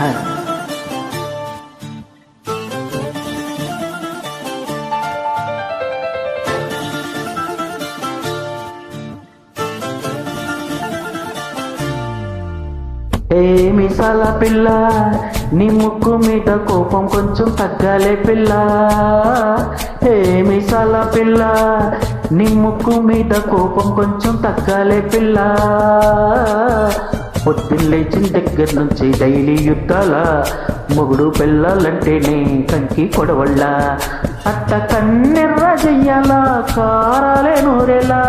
Hi ఏ పిల్ల నీ ముక్కు మీద కోపం కొంచెం తగ్గాలే పిల్ల. ఏ సల పిల్ల నీ ముక్కు మీద కోపం కొంచెం తగ్గాలే పిల్ల. పొద్దున్నేచిన దగ్గర నుంచి డైలీ యుద్ధాల. మొగుడు పిల్లలంటేనే కంకి కొడవళ్ళ. అట్ట కన్నెర్ర చెయ్యాలా కారాలే నూరేలా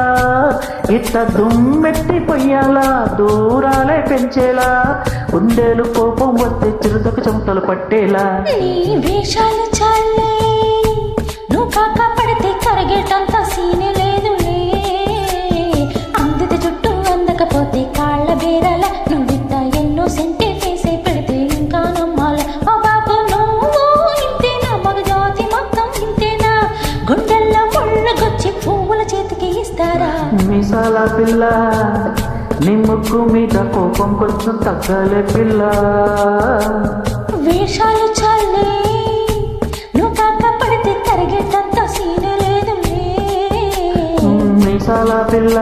ఇట్ట దుమ్మెట్టి పొయ్యాలా దూరాలే పెంచేలా. గుండెలు కోపం వస్తే చిరుతకు చెమటలు పట్టేలా. వేషాలు మిసాల పిల్ల నీ ముక్కు మీద కోపం కొంచెం తగ్గాలే పిల్ల. వేషాలు చాలే నువ్వు కాక పడితే కరిగేటంత సీనే లేదులే మిసాల పిల్ల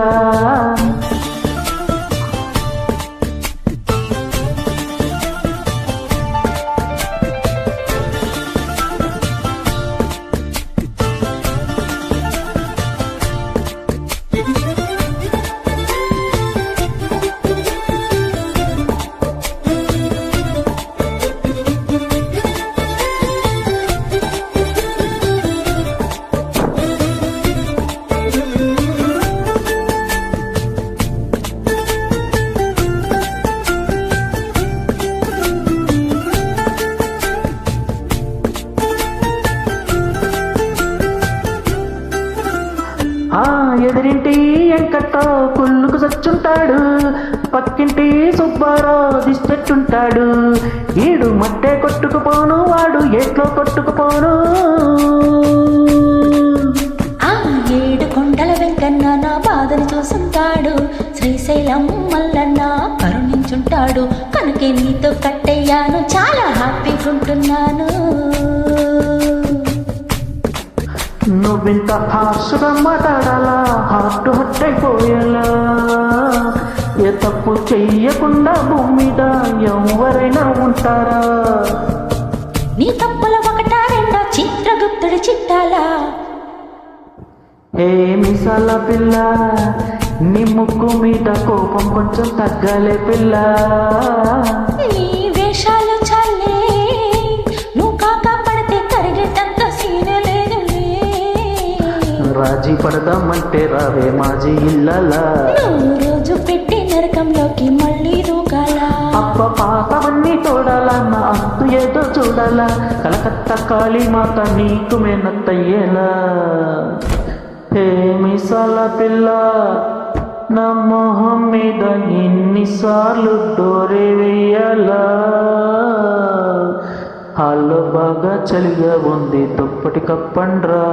ఎదిరింటి ఎంకట్టో కుళ్ళుకు సచ్చుంటాడు. పక్కింటి సుబ్బారావు దిష్టెట్టుంటాడు ఈడు మట్టే కొట్టుకుపోను వాడు ఏట్లో కొట్టుకుపోను. ఆ ఏడు కొండల వెంకన్న నా బాధను చూసుంటాడు. శ్రీశైలం మల్లన్న కరుణించుంటాడు. కనుకే నీతో కట్టయ్యాను చాలా హ్యాపీగా ఉంటున్నాను. నువ్వింత హార్ష్గా మాట్లాడాలా హార్ట్ హట్ అయిపోయేలా ఏ తప్పు చెయ్యకుండా భూమి మీద ఎవరైనా ఉంటారా? నీ తప్పుల ఒకటా రెండో చిత్రగుప్తుడి చిట్టాలా? ఏ మిసాల పిల్ల నీ ముక్కు మీద కోపం కొంచెం తగ్గాలే పిల్ల. రాజీ పడదామంటే రావే మాజీ ఇల్లలా రోజు పెట్టి నరకంలోకి మళ్ళీ దూకాలా అప్ప పాతవన్నీ తోడాలన్న అంతు ఏదో చూడాలా. కలకత్తా కాళీ మాత నీకు మేనత్తయ్యేలా. హే మిసాల పిల్ల నా మొహం మీద ఎన్నిసార్లు డోరే వేయాలా. హాల్లో బాగా చలిగా ఉంది దుప్పటి కప్పండ్రా.